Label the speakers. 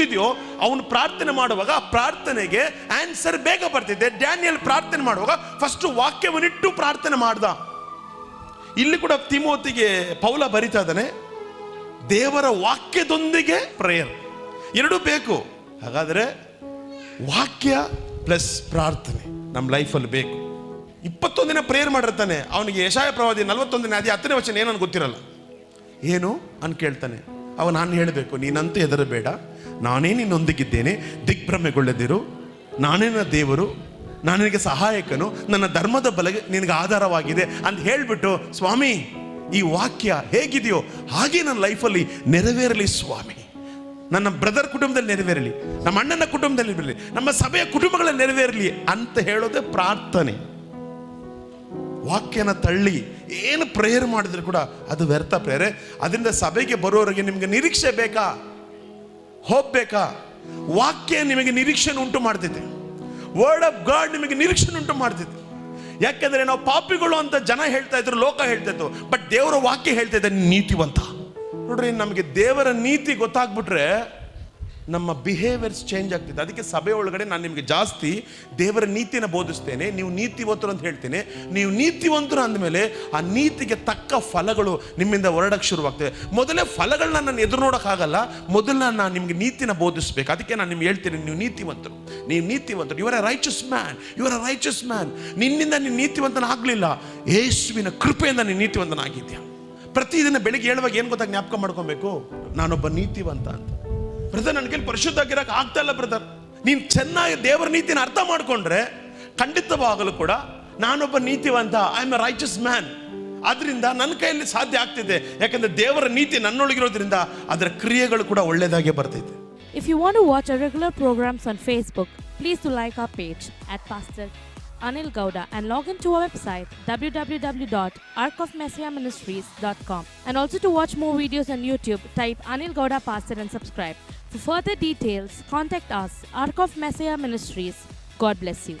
Speaker 1: ಇದೆಯೋ ಅವನು ಪ್ರಾರ್ಥನೆ ಮಾಡುವಾಗ ಆ ಪ್ರಾರ್ಥನೆಗೆ ಆನ್ಸರ್ ಬೇಗ ಬರ್ತಿದೆ. ಡ್ಯಾನಿಯಲ್ ಪ್ರಾರ್ಥನೆ ಮಾಡುವಾಗ ಫಸ್ಟ್ ವಾಕ್ಯವನ್ನಿಟ್ಟು ಪ್ರಾರ್ಥನೆ ಮಾಡ್ದ. ಇಲ್ಲಿ ಕೂಡ ತಿಮೋತಿಗೆ ಪೌಲ ಬರಿತಾ ಇದ್ದಾನೆ. ದೇವರ ವಾಕ್ಯದೊಂದಿಗೆ ಪ್ರೇಯರ್ ಎರಡೂ ಬೇಕು. ಹಾಗಾದರೆ ವಾಕ್ಯ ಪ್ಲಸ್ ಪ್ರಾರ್ಥನೆ ನಮ್ಮ ಲೈಫಲ್ಲಿ ಬೇಕು. ಇಪ್ಪತ್ತೊಂದಿನ ಪ್ರೇಯರ್ ಮಾಡಿರ್ತಾನೆ. ಅವನಿಗೆ ಯಶಾಯ ಪ್ರವಾದಿ ನಲವತ್ತೊಂದನೇ ಅದೇ ಹತ್ತನೇ ವಚನ ಏನನ್ನು ಗೊತ್ತಿರಲ್ಲ? ಏನು? ಅನ್ ಕೇಳ್ತಾನೆ. ಅವ ನಾನು ಹೇಳಬೇಕು, ನೀನಂತೂ ಹೆದರಬೇಡ. ನಾನೇ ನಿನ್ನೊಂದಿಗಿದ್ದೇನೆ, ದಿಗ್ಭ್ರಮೆಗೊಳ್ಳದಿರು. ನಾನೇ ನನ್ನ ದೇವರು, ನಾನು ನಿನಗೆ ಸಹಾಯಕನು, ನನ್ನ ಧರ್ಮದ ಬಲಗೆ ನಿನಗೆ ಆಧಾರವಾಗಿದೆ ಅಂತ ಹೇಳಿಬಿಟ್ಟು, ಸ್ವಾಮಿ, ಈ ವಾಕ್ಯ ಹೇಗಿದೆಯೋ ಹಾಗೆ ನನ್ನ ಲೈಫಲ್ಲಿ ನೆರವೇರಲಿ ಸ್ವಾಮಿ. ನನ್ನ ಬ್ರದರ್ ಕುಟುಂಬದಲ್ಲಿ ನೆರವೇರಲಿ, ನಮ್ಮ ಅಣ್ಣನ ಕುಟುಂಬದಲ್ಲಿ ನೆರವೇರಲಿ, ನಮ್ಮ ಸಭೆಯ ಕುಟುಂಬಗಳಲ್ಲಿ ನೆರವೇರಲಿ ಅಂತ ಹೇಳೋದೆ ಪ್ರಾರ್ಥನೆ. ವಾಕ್ಯನ ತಳ್ಳಿ, ಏನು ಪ್ರೇಯರ್ ಮಾಡಿದ್ರು ಕೂಡ ಅದು ವ್ಯರ್ಥ ಪ್ರೇರೆ ಅದರಿಂದ ಸಭೆಗೆ ಬರೋರಿಗೆ ನಿಮಗೆ ನಿರೀಕ್ಷೆ ಬೇಕಾ? ಹೋಗ್ಬೇಕಾ? ವಾಕ್ಯ ನಿಮಗೆ ನಿರೀಕ್ಷೆನ ಉಂಟು ಮಾಡ್ತಿದೆ ವರ್ಡ್ ಆಫ್ ಗಾಡ್ ನಿಮಗೆ ನಿರೀಕ್ಷೆನ ಉಂಟು ಮಾಡ್ತಿದೆ ಯಾಕೆಂದರೆ ನಾವು ಪಾಪಿಗಳು ಅಂತ ಜನ ಹೇಳ್ತಾ ಇದ್ರು, ಲೋಕ ಹೇಳ್ತಾ ಬಟ್ ದೇವರ ವಾಕ್ಯ ಹೇಳ್ತಾ ಇದ್ದಾರೆ ನೀತಿವಂತ. ನೋಡ್ರಿ, ನಮಗೆ ದೇವರ ನೀತಿ ಗೊತ್ತಾಗ್ಬಿಟ್ರೆ ನಮ್ಮ ಬಿಹೇವಿಯರ್ಸ್ ಚೇಂಜ್ ಆಗ್ತಿದೆ. ಅದಕ್ಕೆ ಸಭೆ ಒಳಗಡೆ ನಾನು ನಿಮಗೆ ಜಾಸ್ತಿ ದೇವರ ನೀತಿನ ಬೋಧಿಸ್ತೇನೆ, ನೀವು ನೀತಿವಂತರು ಅಂತ ಹೇಳ್ತೇನೆ. ನೀವು ನೀತಿವಂತರು ಅಂದಮೇಲೆ ಆ ನೀತಿಗೆ ತಕ್ಕ ಫಲಗಳು ನಿಮ್ಮಿಂದ ಹೊರಡಕ್ಕೆ ಶುರುವಾಗ್ತದೆ. ಮೊದಲೇ ಫಲಗಳನ್ನ ನಾನು ಎದುರು ನೋಡೋಕ್ಕಾಗಲ್ಲ ಮೊದಲು ನಾನು ನಿಮಗೆ ನೀತಿನ ಬೋಧಿಸ್ಬೇಕು. ಅದಕ್ಕೆ ನಾನು ನಿಮ್ಗೆ ಹೇಳ್ತೀನಿ, ನೀವು ನೀತಿವಂತರು. ನೀವು ನೀತಿವಂತರು. ಇವರ ರೈಚಸ್ ಮ್ಯಾನ್ ಇವರ ರೈಚಸ್ ಮ್ಯಾನ್ ನಿನ್ನಿಂದ ನೀನು ನೀತಿವಂತನ ಆಗಲಿಲ್ಲ. ಯೇಸುವಿನ ಕೃಪೆಯಿಂದ ನೀನು ನೀತಿವಂತನಾಗಿದ್ಯಾ? ಪ್ರತಿದಿನ ಬೆಳಿಗ್ಗೆ ಹೇಳುವಾಗ ಏನು ಗೊತ್ತಾಗ ಜ್ಞಾಪಕ ಮಾಡ್ಕೊಬೇಕು? ನಾನೊಬ್ಬ ನೀತಿವಂತ ಅಂತ. ಬ್ರದರ್ ನನ್ನ ಕೈಲಿ ಪರಿಶುದ್ಧಾಗಿರಕ್ಕೆ ಆಗ್ತಾ ಇಲ್ಲ ಬ್ರದರ್ ನೀನು ಚೆನ್ನಾಗಿ ದೇವರ ನೀತಿನ ಅರ್ಥ ಮಾಡ್ಕೊಂಡ್ರೆ ಖಂಡಿತವಾಗಲು ಕೂಡ ನಾನೊಬ್ಬ ನೀತಿವಂತ I am a righteous man ಅದರಿಂದ ನನ್ನ ಕೈಯಲ್ಲಿ ಸಾಧ್ಯ ಆಗ್ತಿದೆ ಯಾಕಂದ್ರೆ ದೇವರ ನೀತಿ ನನ್ನೊಳಗಿರೋದ್ರಿಂದ ಅದರ ಕ್ರಿಯೆಗಳು ಕೂಡ ಒಳ್ಳೇದಾಗೆ ಬರ್ತೈತೆ
Speaker 2: If you want to watch our regular programs on Facebook, please do like our page at Pastor Anil Gowda and log into our website www.arcofmessiahministries.com and also to watch more videos on YouTube, type Anil Gowda Pastor and subscribe. For further details, contact us, Ark of Messiah Ministries. God bless you.